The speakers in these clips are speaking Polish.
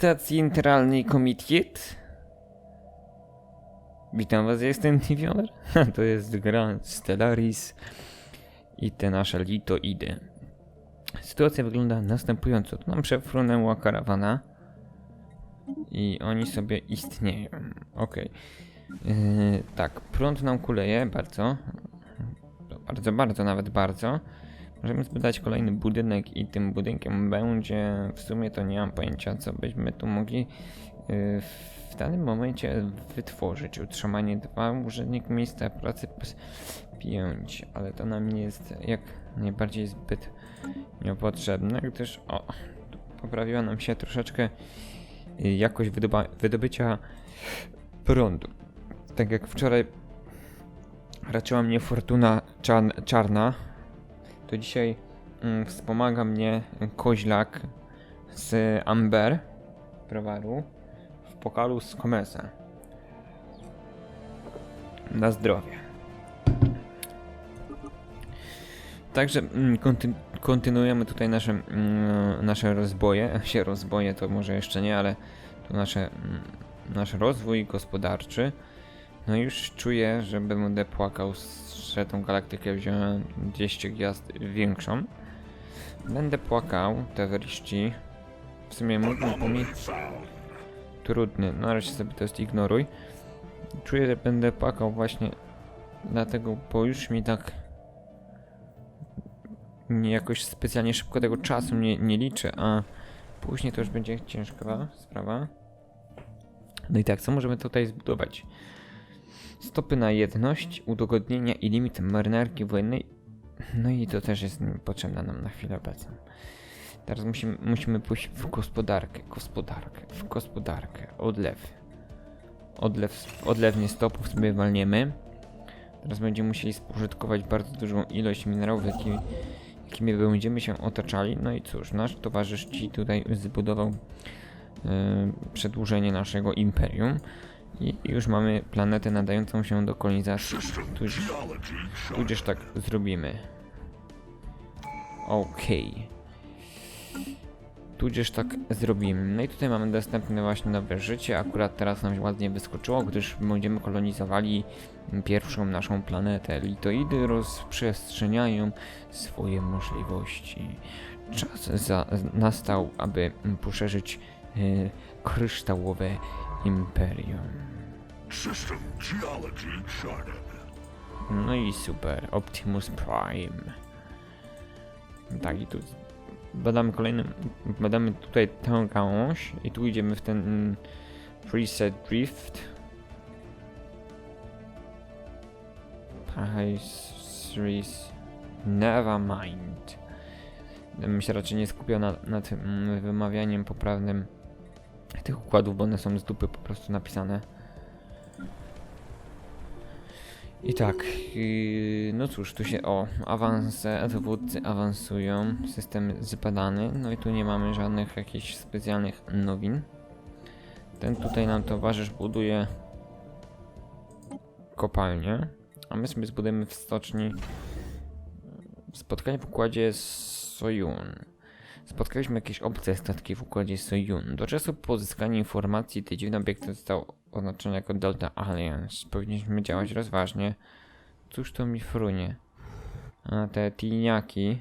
Etat Centralny Komitet. Witam was, jestem Tivioner. To jest Grand Stellaris i te nasze litoidy. Sytuacja wygląda następująco. Tu nam przefrunęła karawana i oni sobie istnieją. Okej. Yy, tak, prąd nam kuleje bardzo. Bardzo, bardzo, nawet bardzo. Możemy zbudać kolejny budynek i tym budynkiem będzie, w sumie to nie mam pojęcia, co byśmy tu mogli yy, w danym momencie wytworzyć. Utrzymanie 2, urzędnik miejsca pracy 5, ale to nam jest jak najbardziej zbyt niepotrzebne, gdyż o, poprawiła nam się troszeczkę yy, jakość wydobycia prądu. Tak jak wczoraj raczyła mnie fortuna czarn- czarna, to dzisiaj mm, wspomaga mnie koźlak z Amber browaru w pokalu z Komesa. Na zdrowie. Także mm, konty- kontynuujemy tutaj nasze, mm, nasze rozboje. Się rozboje to może jeszcze nie, ale to nasze, nasz rozwój gospodarczy. No już czuję, że będę płakał, że tą galaktykę wziąłem 200 gwiazd większą. Będę płakał, te wryści. W sumie mógłbym pomie... Trudny, na razie sobie to ignoruj. Czuję, że będę płakał właśnie dlatego, bo już mi tak nie jakoś specjalnie szybko tego czasu nie, nie liczę, a później to już będzie ciężka sprawa. No i tak, co możemy tutaj zbudować? Stopy na jedność, udogodnienia i limit marynarki wojennej. No i to też jest potrzebne nam na chwilę obecną. Teraz musimy, musimy pójść w gospodarkę, gospodarkę, w gospodarkę, odlew. Odlew, odlewnie stopów sobie walniemy. Teraz będziemy musieli spożytkować bardzo dużą ilość minerałów, jakimi, jakimi będziemy się otaczali. No i cóż, nasz towarzysz ci tutaj zbudował e, przedłużenie naszego imperium. I już mamy planetę nadającą się do kolonizacji. Tudzież, tudzież tak zrobimy. Okej. Tudzież tak zrobimy. No i tutaj mamy dostępne właśnie nowe życie. Akurat teraz nam ładnie wyskoczyło, gdyż będziemy kolonizowali pierwszą naszą planetę. Litoidy rozprzestrzeniają swoje możliwości. Czas za, nastał, aby poszerzyć e, kryształowe imperium. System geology charted. No i super, Optimus Prime. Tak, i tu badamy kolejnym, badamy tutaj tę gałąź i tu idziemy w ten preset drift. Series never mind. Bym się raczej nie skupiał na, nad mm, wymawianiem poprawnym tych układów, bo one są z dupy po prostu napisane. I tak, no cóż, tu się o, awanse, dowódcy awansują, system zbadany, no i tu nie mamy żadnych jakichś specjalnych nowin. Ten tutaj nam towarzysz buduje kopalnię, a my sobie zbudujemy w stoczni spotkanie w układzie Sojun. Spotkaliśmy jakieś obce statki w układzie Sojun. Do czasu pozyskania informacji te dziwne obiekty zostały oznaczone jako Delta Alliance. Powinniśmy działać rozważnie. Cóż to mi frunie? A te tiniaki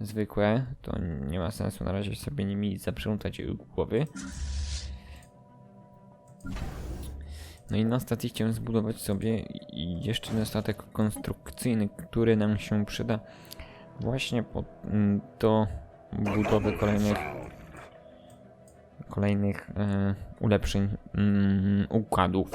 zwykłe, to nie ma sensu na razie sobie nimi zaprzątać głowy. No i na stacji chciałem zbudować sobie jeszcze jeden statek konstrukcyjny, który nam się przyda właśnie po, mm, do budowy kolejnych kolejnych e, ulepszeń mm, układów.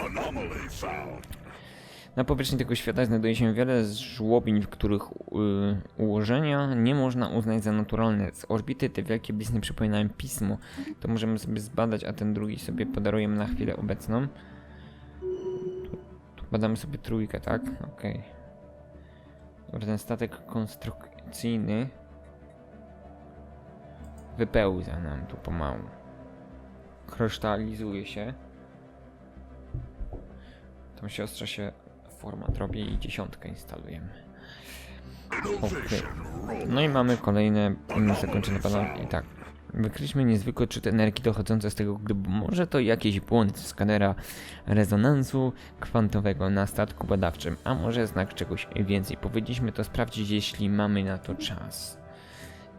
Na powierzchni tego świata znajduje się wiele żłobiń, w których y, ułożenia nie można uznać za naturalne. Z orbity te wielkie blizny przypominają pismo. To możemy sobie zbadać, a ten drugi sobie podarujemy na chwilę obecną. Tu, tu badamy sobie trójkę, tak? Okej. Dobra, ten statek konstrukcyjny wypełza nam tu pomału. Krysztalizuje się. Tam siostrze się format robi i dziesiątkę instalujemy. Okej. No i mamy kolejne zakończone badania. I tak. Wykryliśmy niezwykły odczyt energii dochodzący z tego może to jakiś błąd skanera rezonansu kwantowego na statku badawczym, a może znak czegoś więcej. Powinniśmy to sprawdzić, jeśli mamy na to czas.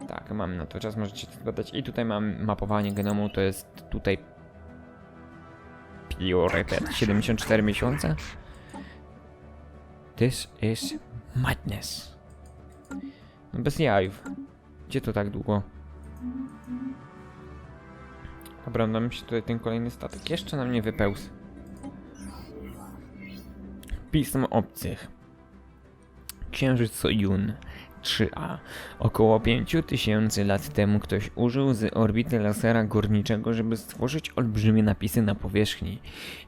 Tak, mamy na to czas, możecie to zbadać. I tutaj mam mapowanie genomu, to jest tutaj Piorypet, 74 miesiące. This is madness. No bez jajów. Gdzie to tak długo? Dobra, nam się tutaj ten kolejny statek jeszcze na mnie wypełzł. Pismo obcych. Księżyc Sojun 3A. Około 5000 lat temu ktoś użył z orbity lasera górniczego, żeby stworzyć olbrzymie napisy na powierzchni.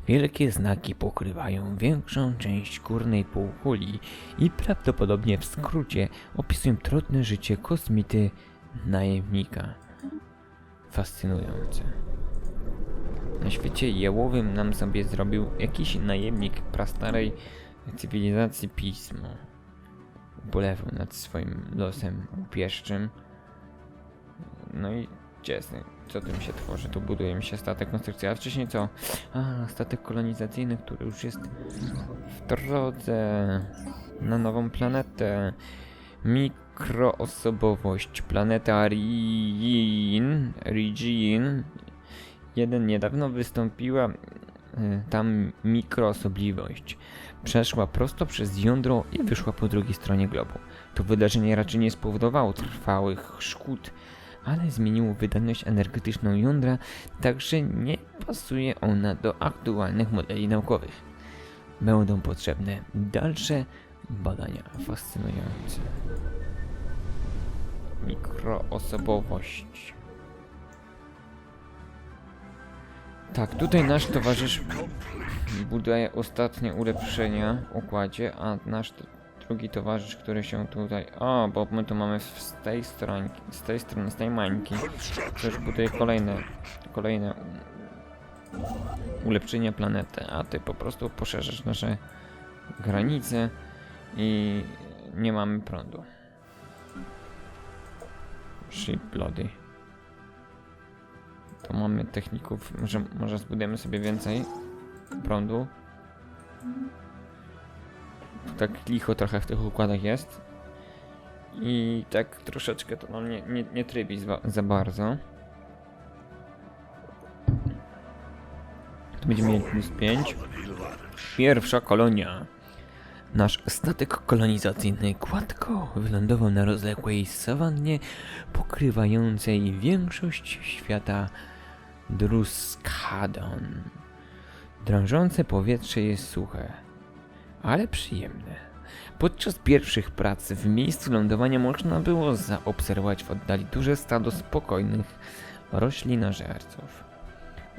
Wielkie znaki pokrywają większą część górnej półkuli i prawdopodobnie w skrócie opisują trudne życie kosmity najemnika. Fascynujące. Na świecie jałowym nam sobie zrobił jakiś najemnik prastarej cywilizacji pismo. Ubolewał nad swoim losem upieszczym. No i ten- Co tym się tworzy? Tu buduje mi się statek konstrukcji, a wcześniej co? A, statek kolonizacyjny, który już jest w drodze na nową planetę. Mikroosobowość. Planeta Rijin. Jeden niedawno wystąpiła tam mikroosobliwość. Przeszła prosto przez jądro i wyszła po drugiej stronie globu. To wydarzenie raczej nie spowodowało trwałych szkód, ale zmieniło wydajność energetyczną jądra, także nie pasuje ona do aktualnych modeli naukowych. Będą potrzebne dalsze badania fascynujące. Mikroosobowość. Tak, tutaj nasz towarzysz buduje ostatnie ulepszenia w układzie, a nasz drugi towarzysz, który się tutaj... O, bo my tu mamy z tej strony, z tej strony, z tej mańki, też buduje kolejne, kolejne ulepszenia planety, a ty po prostu poszerzasz nasze granice i nie mamy prądu. Shiploady. To mamy techników, może, może zbudujemy sobie więcej prądu. Tak licho trochę w tych układach jest. I tak troszeczkę to nam nie, nie, nie trybi za, za bardzo. Tu będziemy mieli plus 5. Pierwsza kolonia. Nasz statek kolonizacyjny gładko wylądował na rozległej sawannie pokrywającej większość świata Druskadon. Drążące powietrze jest suche, ale przyjemne. Podczas pierwszych prac w miejscu lądowania można było zaobserwować w oddali duże stado spokojnych roślinożerców.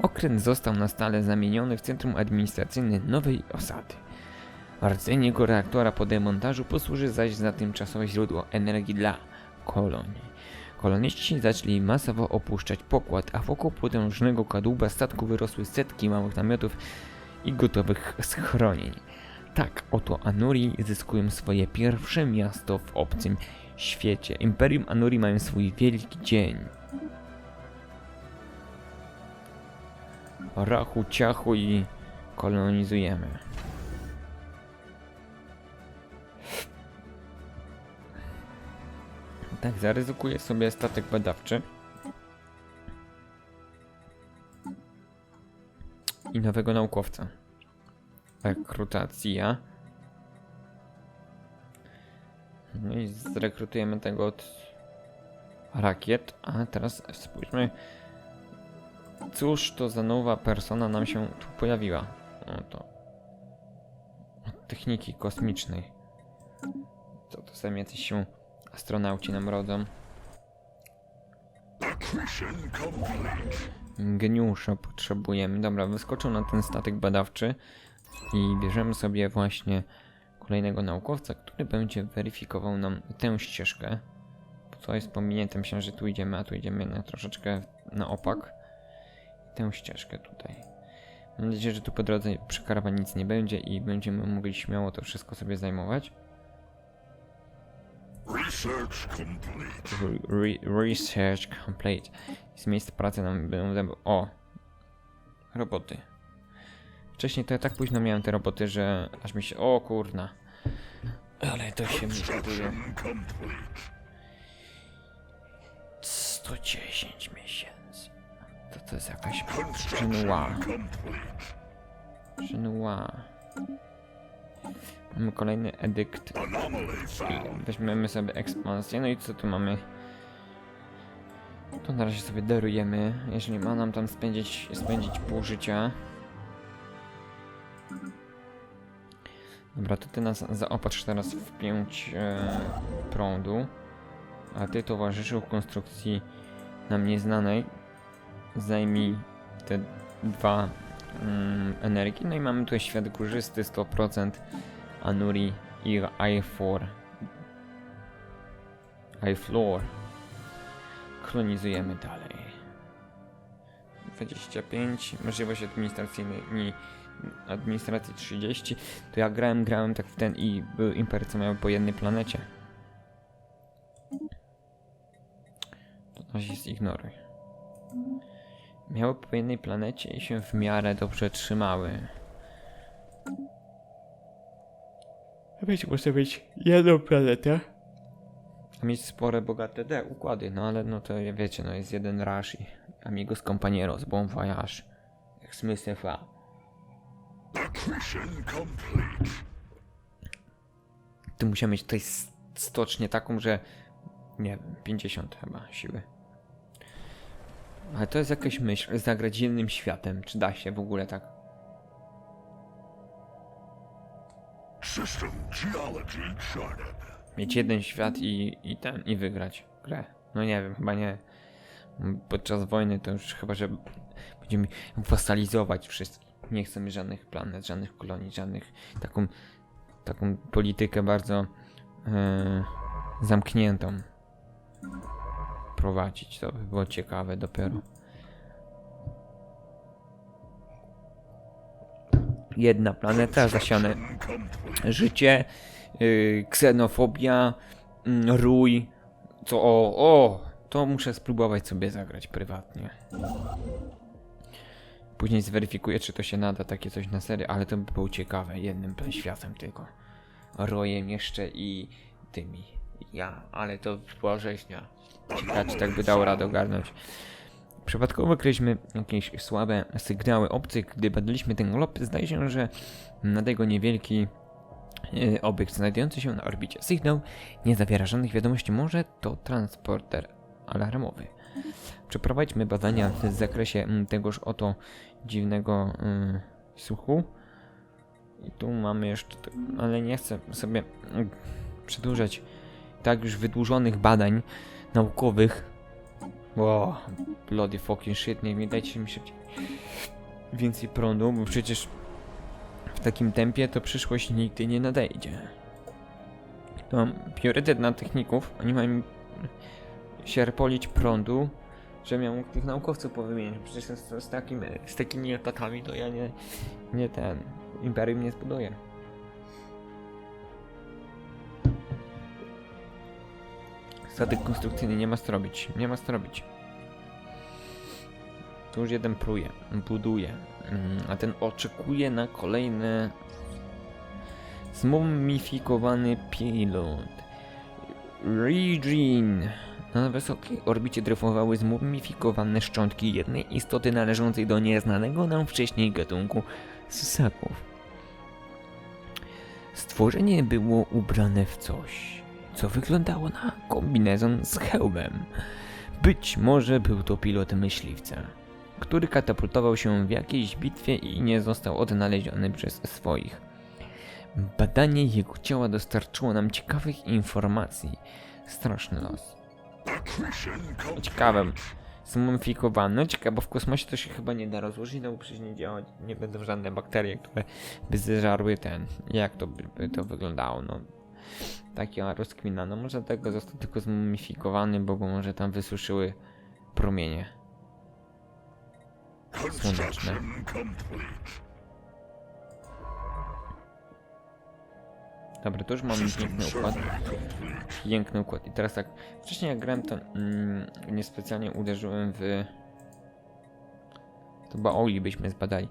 Okręt został na stale zamieniony w centrum administracyjne nowej osady. Rdzenie go reaktora po demontażu posłuży zaś za tymczasowe źródło energii dla kolonii. Koloniści zaczęli masowo opuszczać pokład, a wokół potężnego kadłuba statku wyrosły setki małych namiotów i gotowych schronień. Tak oto Anuri zyskują swoje pierwsze miasto w obcym świecie. Imperium Anuri mają swój wielki dzień. Rachu, ciachu i kolonizujemy. Tak, zaryzykuję sobie statek badawczy. I nowego naukowca. Rekrutacja. No i zrekrutujemy tego od rakiet. A teraz spójrzmy, cóż to za nowa persona nam się tu pojawiła. O to. Od techniki kosmicznej. Co to są jacyś się astronauci nam rodzą. Geniusza potrzebujemy. Dobra, wyskoczył na ten statek badawczy i bierzemy sobie właśnie kolejnego naukowca, który będzie weryfikował nam tę ścieżkę. Co jest pominięte, myślę, że tu idziemy, a tu idziemy na troszeczkę na opak. Tę ścieżkę tutaj. Mam nadzieję, że tu po drodze przy karawanie nic nie będzie i będziemy mogli śmiało to wszystko sobie zajmować. Research complete. Re research complete. Z miejsca pracy nam będą... O! Roboty. Wcześniej to ja tak późno miałem te roboty, że aż mi się... O kurna. Ale to się mi buduje. Construction complete. 110 miesięcy. To to jest jakaś Construction żenua. Mamy kolejny edykt. Weźmiemy sobie ekspansję. No i co tu mamy? To na razie sobie darujemy. Jeżeli ma nam tam spędzić, spędzić pół życia. Dobra, to ty nas zaopatrz teraz w 5 e, prądu. A ty towarzyszył konstrukcji nam nieznanej. Zajmij te dwa mm, energii. No i mamy tutaj świat górzysty 100%. Anuri i i4. i4. Kolonizujemy dalej. 25, możliwość administracyjnej, administracji 30. To ja grałem, grałem tak w ten i był impery, co miały po jednej planecie. To na razie zignoruj. Miały po jednej planecie i się w miarę dobrze trzymały. Wiecie, może być jedną planetę. A mieć spore, bogate D układy, no ale no to wiecie, no jest jeden Rush i Amigos Compañeros, Bon Voyage. Jak Smith F.A. Tu musiał mieć tutaj stocznię taką, że nie wiem, 50 chyba siły. Ale to jest jakaś myśl, zagrać jednym światem. Czy da się w ogóle tak? Mieć jeden świat i, i ten, i wygrać grę. No nie wiem, chyba nie. Podczas wojny to już chyba, że będziemy wasalizować wszystkich. Nie chcemy żadnych planet, żadnych kolonii, żadnych taką, taką politykę bardzo e, zamkniętą prowadzić. To by było ciekawe dopiero. Jedna planeta, zasiane życie, yy, ksenofobia, mm, rój. Co o, o, to muszę spróbować sobie zagrać prywatnie. Później zweryfikuję, czy to się nada takie coś na serię, ale to by było ciekawe, jednym światem tylko. Rojem jeszcze i tymi. Ja, ale to była rzeźnia. Ciekawe, czy tak by dało radę ogarnąć. Przypadkowo wykryliśmy jakieś słabe sygnały obcych, gdy badaliśmy ten glob. Zdaje się, że na tego niewielki obiekt znajdujący się na orbicie. Sygnał nie zawiera żadnych wiadomości, może to transporter alarmowy. Przeprowadźmy badania w zakresie mm, tegoż oto dziwnego mm, słuchu. I tu mamy jeszcze, ale nie chcę sobie mm, przedłużać tak już wydłużonych badań naukowych. Wow, bloody fucking shit, nie, nie dajcie mi szybciej więcej prądu, bo przecież w takim tempie to przyszłość nigdy nie nadejdzie. To priorytet na techników, oni mają sierpolić prądu, że miał tych naukowców powymienić. Przecież z, z, takim, z takimi atakami to ja nie, nie ten, imperium nie zbuduję. Statek konstrukcyjny nie ma co robić, nie ma co robić. Tu już jeden pruje, buduje, a ten oczekuje na kolejne zmumifikowany pilot. Regine. Na wysokiej orbicie dryfowały zmumifikowane szczątki jednej istoty należącej do nieznanego nam wcześniej gatunku ssaków. Stworzenie było ubrane w coś, co wyglądało na kombinezon z hełmem. Być może był to pilot myśliwca, który katapultował się w jakiejś bitwie i nie został odnaleziony przez swoich. Badanie jego ciała dostarczyło nam ciekawych informacji. Straszny los. Ciekawym. Zmumifikowany. Ciekawe, bo w kosmosie to się chyba nie da rozłożyć, no bo przecież nie działa, nie będą żadne bakterie, które by zeżarły ten. Jak to by, by to wyglądało, no. Taka rozkmina. No może tego został tylko zmumifikowany, bo może tam wysuszyły promienie. Construction complete. Dobra, to już mamy piękny układ. Piękny układ. I teraz tak, wcześniej jak grałem, to mm, niespecjalnie uderzyłem w... To chyba Oli byśmy zbadali.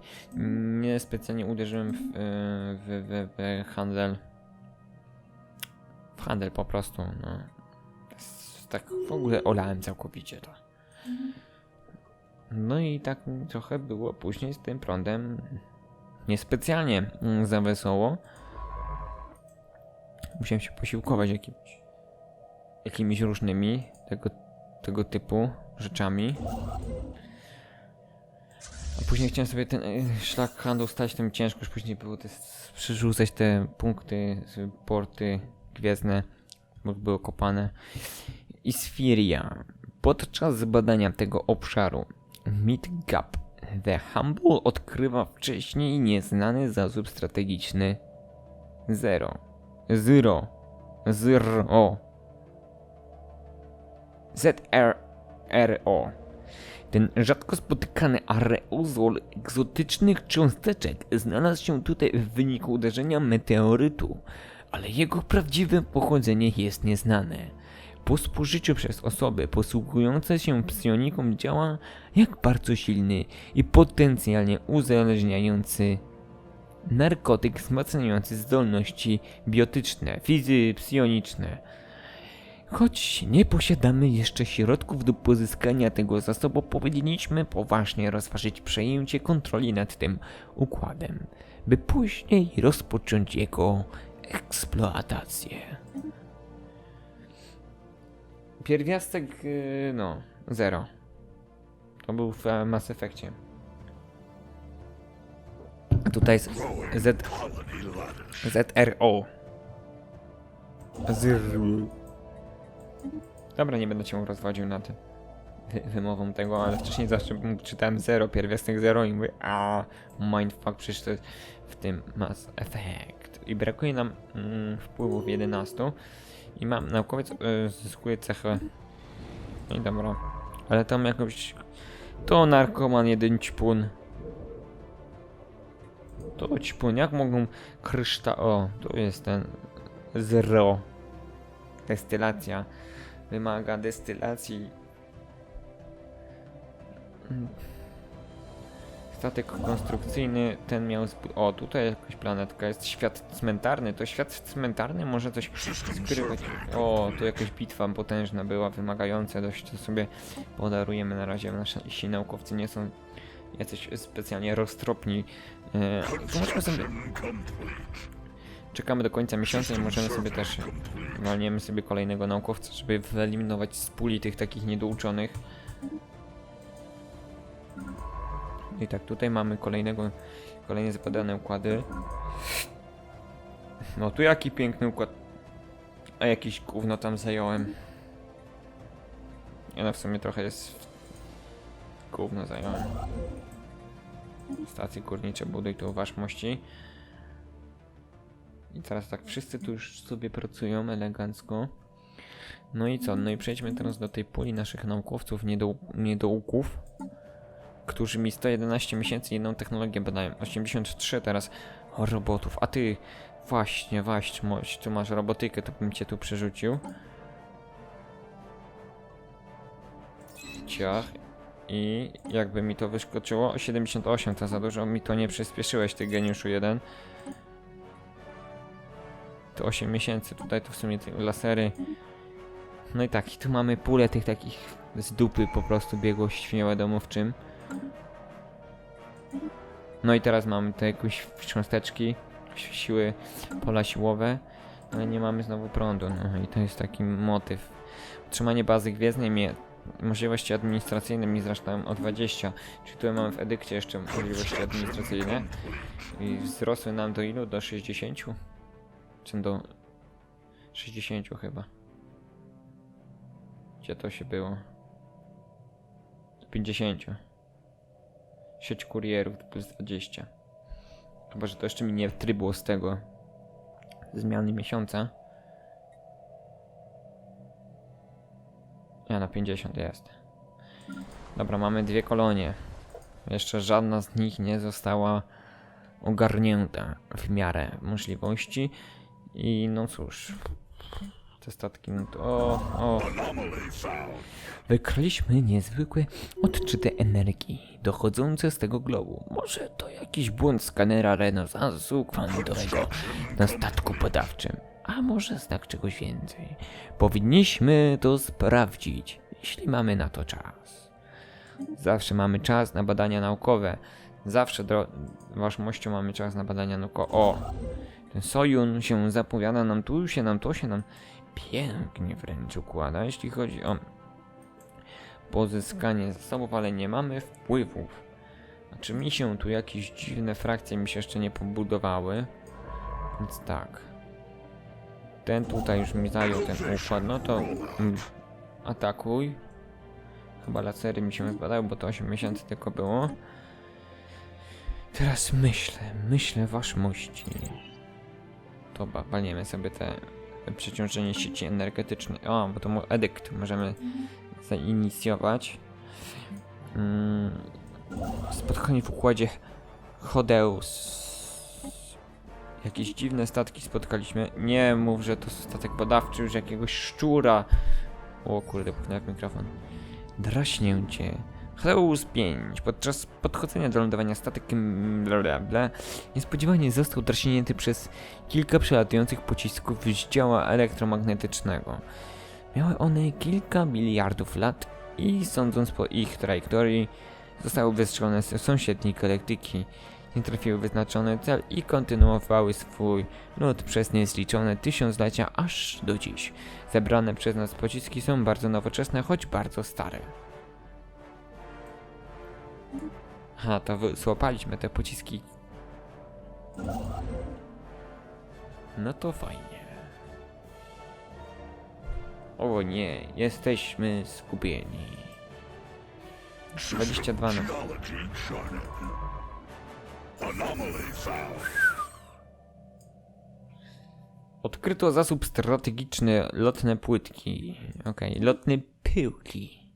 Niespecjalnie uderzyłem w, w, w, w handel. W handel po prostu, no. Tak w ogóle olałem całkowicie to. No i tak trochę było później z tym prądem. Niespecjalnie mm, za wesoło. Musiałem się posiłkować jakimiś, różnymi tego, tego typu rzeczami. A później chciałem sobie ten y, szlak handlu stać tym ciężko, już później było te, przerzucać te punkty, porty gwiezdne, bo były kopane. Isfiria. Podczas badania tego obszaru Midgap The Humble odkrywa wcześniej nieznany zasób strategiczny Zero. Zero. Zero. ZRRO. Ten rzadko spotykany areozol egzotycznych cząsteczek znalazł się tutaj w wyniku uderzenia meteorytu, ale jego prawdziwe pochodzenie jest nieznane. Po spożyciu przez osoby posługujące się psioniką działa jak bardzo silny i potencjalnie uzależniający narkotyk wzmacniający zdolności biotyczne, fizy, psioniczne. Choć nie posiadamy jeszcze środków do pozyskania tego zasobu, powinniśmy poważnie rozważyć przejęcie kontroli nad tym układem, by później rozpocząć jego eksploatację. Pierwiastek, yy, no, zero. To był w e, Mass Effectie. Tutaj jest Z, ladders. ZRO. Zru. Dobra, nie będę cię rozwodził nad wy- wymową tego, ale wcześniej zawsze czytałem 0, pierwiastek 0 i mówię, a mindfuck, przecież to jest w tym Mass Effect. I brakuje nam mm, wpływów 11 i mam, naukowiec y, zyskuje cechę, no i dobra, ale tam jakoś, to narkoman jeden ćpun. To ćpun, jak mogą kryszta... O, tu jest ten zero. Destylacja. Wymaga destylacji. Mm. Statek konstrukcyjny, ten miał... O, tutaj jakaś planetka, jest świat cmentarny. To świat cmentarny może coś skrywać. O, tu jakaś bitwa potężna była, wymagająca dość, to sobie podarujemy na razie. Nasi naukowcy nie są jacyś specjalnie roztropni. E, możemy sobie. Czekamy do końca miesiąca i możemy sobie też walniemy sobie kolejnego naukowca, żeby wyeliminować z puli tych takich niedouczonych. I tak, tutaj mamy kolejnego, kolejne zapadane układy. No tu jaki piękny układ. A jakiś gówno tam zająłem. Ja no w sumie trochę jest... Gówno zająłem. Stacje górnicze buduj tu waszmości. I teraz tak, wszyscy tu już sobie pracują elegancko. No i co? No i przejdźmy teraz do tej puli naszych naukowców niedou niedouków, którzy mi 111 miesięcy jedną technologię badają. 83 teraz robotów. A ty, właśnie, właśnie, tu masz robotykę, to bym cię tu przerzucił. Ciach. I jakby mi to wyskoczyło, 78 to za dużo, mi to nie przyspieszyłeś, ty geniuszu jeden to 8 miesięcy. Tutaj to w sumie te lasery. No i tak, i tu mamy pulę tych takich z dupy po prostu biegłość nie wiadomo w czym. No i teraz mamy te jakieś cząsteczki, siły, pola siłowe, ale nie mamy znowu prądu. No i to jest taki motyw. Utrzymanie bazy gwiezdnej mnie możliwości administracyjne mi zresztą o 20. Czy tutaj mamy w edykcie jeszcze możliwości administracyjne? I wzrosły nam do ilu? Do 60? Czy do 60 chyba. Gdzie to się było? Do 50. Sieć kurierów plus 20. Chyba, że to jeszcze mi nie trybło z tego zmiany miesiąca. Ja na 50 jest. Dobra, mamy dwie kolonie. Jeszcze żadna z nich nie została ogarnięta w miarę możliwości. I no cóż. Te statki, no to... O, o. Wykryliśmy niezwykłe odczyty energii dochodzące z tego globu. Może to jakiś błąd skanera renesansu kwantowego na statku badawczym. A może znak czegoś więcej. Powinniśmy to sprawdzić, jeśli mamy na to czas. Zawsze mamy czas na badania naukowe. Zawsze, waszmością, mamy czas na badania naukowe. O! Ten Sojun się zapowiada nam tu, się nam to, się nam pięknie wręcz układa, jeśli chodzi o pozyskanie zasobów, ale nie mamy wpływów. Znaczy mi się tu jakieś dziwne frakcje mi się jeszcze nie pobudowały. Więc tak. Ten tutaj już mi zajął ten układ, no to mm, atakuj. Chyba lasery mi się zbadały, bo to 8 miesięcy tylko było. Teraz myślę, myślę waszmości. To ba- walniemy sobie te przeciążenie sieci energetycznej. O, bo to mu edykt możemy zainicjować. Mm, spotkanie w układzie Hodeus. Jakieś dziwne statki spotkaliśmy. Nie mów, że to statek badawczy już jakiegoś szczura. O kurde, pchnąłem mikrofon. Draśnięcie. Hodeus 5. Podczas podchodzenia do lądowania statek mm, bla bla bla niespodziewanie został draśnięty przez kilka przelatujących pocisków z działa elektromagnetycznego. Miały one kilka miliardów lat i sądząc po ich trajektorii zostały wystrzelone z sąsiedniej galaktyki. Nie trafiły wyznaczony cel i kontynuowały swój lot przez niezliczone tysiąclecia aż do dziś. Zebrane przez nas pociski są bardzo nowoczesne, choć bardzo stare. Ha, to złapaliśmy te pociski. No to fajnie. O nie, jesteśmy skupieni. 22 na... Odkryto zasób strategiczny lotne płytki. Okej, lotne pyłki.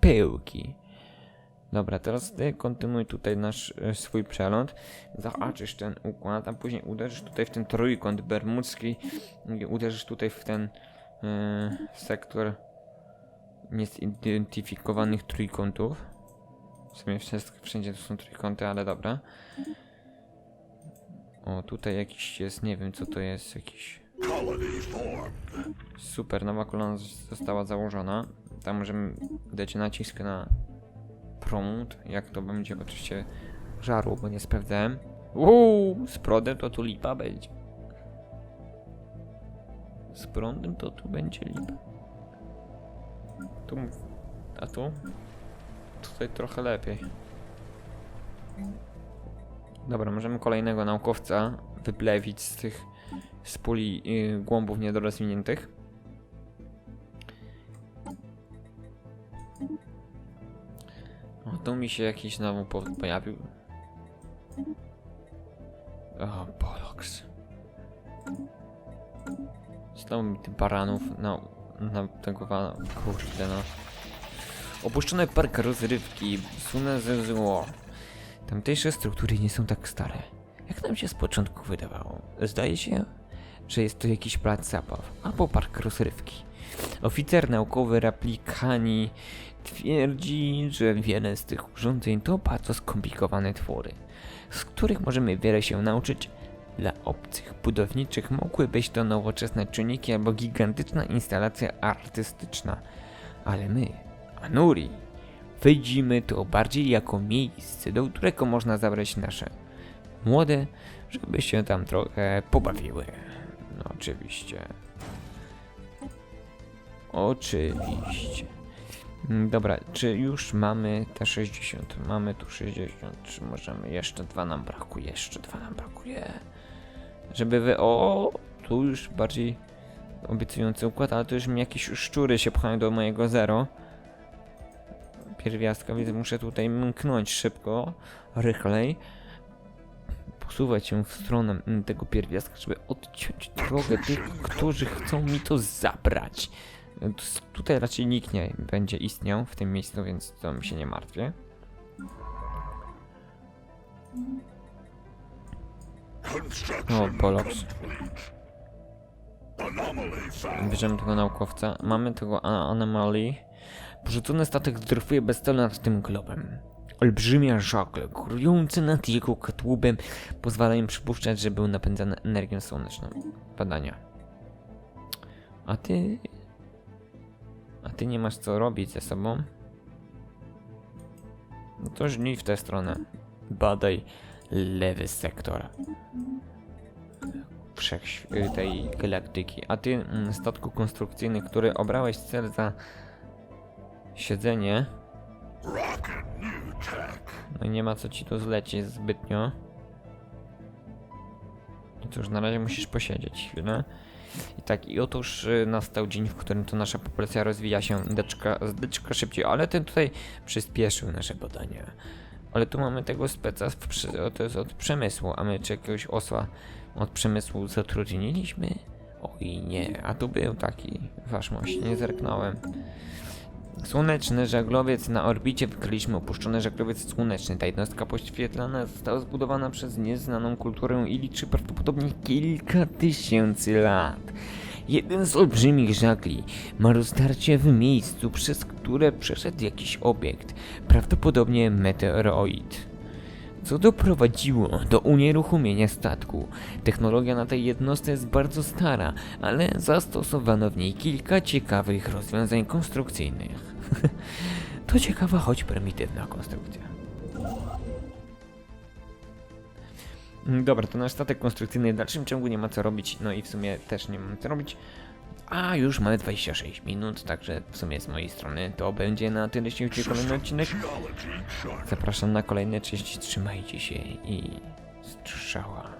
Pyłki. Dobra, teraz ty kontynuuj tutaj nasz e, swój przelot. Zahaczysz ten układ, a później uderzysz tutaj w ten trójkąt bermudzki. i Uderzysz tutaj w ten e, sektor niezidentyfikowanych trójkątów. W sumie wszędzie, wszędzie to są trójkąty, ale dobra. O, tutaj jakiś jest, nie wiem co to jest, jakiś super nowa kolona została założona. Tam możemy dać nacisk na prąd, jak to będzie oczywiście żarło, bo nie sprawdzałem. Uuu, z prądem to tu lipa będzie. Z prądem to tu będzie lipa. Tu, a tu? Tutaj trochę lepiej. Dobra, możemy kolejnego naukowca wyplewić z tych z puli y, głąbów niedorozwiniętych. O, tu mi się jakiś znowu po pojawił. O, Polox. Znowu mi tych baranów na, na tego wana. Kurde no. Opuszczony park rozrywki. Sunę ze zło. Tamtejsze struktury nie są tak stare, jak nam się z początku wydawało. Zdaje się, że jest to jakiś plac zabaw albo park rozrywki. Oficer naukowy Replikani twierdzi, że wiele z tych urządzeń to bardzo skomplikowane twory, z których możemy wiele się nauczyć. Dla obcych budowniczych mogły być to nowoczesne czynniki albo gigantyczna instalacja artystyczna, ale my, Anuri, widzimy to bardziej jako miejsce, do którego można zabrać nasze młode, żeby się tam trochę pobawiły. No oczywiście. Oczywiście. Mm, Dobra, czy już mamy te 60? Mamy tu 60, czy możemy? Jeszcze dwa nam brakuje, jeszcze dwa nam brakuje. Żeby wy... O, tu już bardziej obiecujący układ, ale to już mi jakieś szczury się pchają do mojego zero. Pierwiastka, więc muszę tutaj mknąć szybko, rychlej. Posuwać się w stronę mm, tego pierwiastka, żeby odciąć drogę tych, którzy chcą mi to zabrać. Tu- Tutaj raczej nikt nie będzie istniał w tym miejscu, więc to mi się nie martwię. O, Polox. Bierzemy tego naukowca. Mamy tego anomalii. Porzucony statek zdrufuje bez celu nad tym globem. Olbrzymia żagle, górujące nad jego kadłubem, pozwalają przypuszczać, że był napędzany energią słoneczną. Badania. A ty... Ty nie masz co robić ze sobą? No to żnij w tę stronę. Badaj lewy sektor wszechśw- tej galaktyki. A ty, mm, statku konstrukcyjny, który obrałeś cel za siedzenie, no i nie ma co ci tu zlecieć zbytnio. No cóż, na razie musisz posiedzieć chwilę. I tak, i otóż y, nastał dzień, w którym to nasza populacja rozwija się deczka, deczka szybciej, ale ten tutaj przyspieszył nasze badania. Ale tu mamy tego speca, to jest od przemysłu, a my czy jakiegoś osła od przemysłu zatrudniliśmy? Oj nie, a tu był taki waszmość, nie zerknąłem. Słoneczny żaglowiec na orbicie wykryliśmy opuszczony żaglowiec słoneczny. Ta jednostka poświetlana została zbudowana przez nieznaną kulturę i liczy prawdopodobnie kilka tysięcy lat. Jeden z olbrzymich żagli ma rozdarcie w miejscu, przez które przeszedł jakiś obiekt, prawdopodobnie meteoroid. Co doprowadziło do unieruchomienia statku. Technologia na tej jednostce jest bardzo stara, ale zastosowano w niej kilka ciekawych rozwiązań konstrukcyjnych. to ciekawa, choć prymitywna konstrukcja. Mm, Dobra, to nasz statek konstrukcyjny w dalszym ciągu nie ma co robić, no i w sumie też nie mam co robić. A już mamy 26 minut, także w sumie z mojej strony to będzie na tyle, jeśli chodzi o kolejny odcinek. Zapraszam na kolejne części, trzymajcie się i strzała.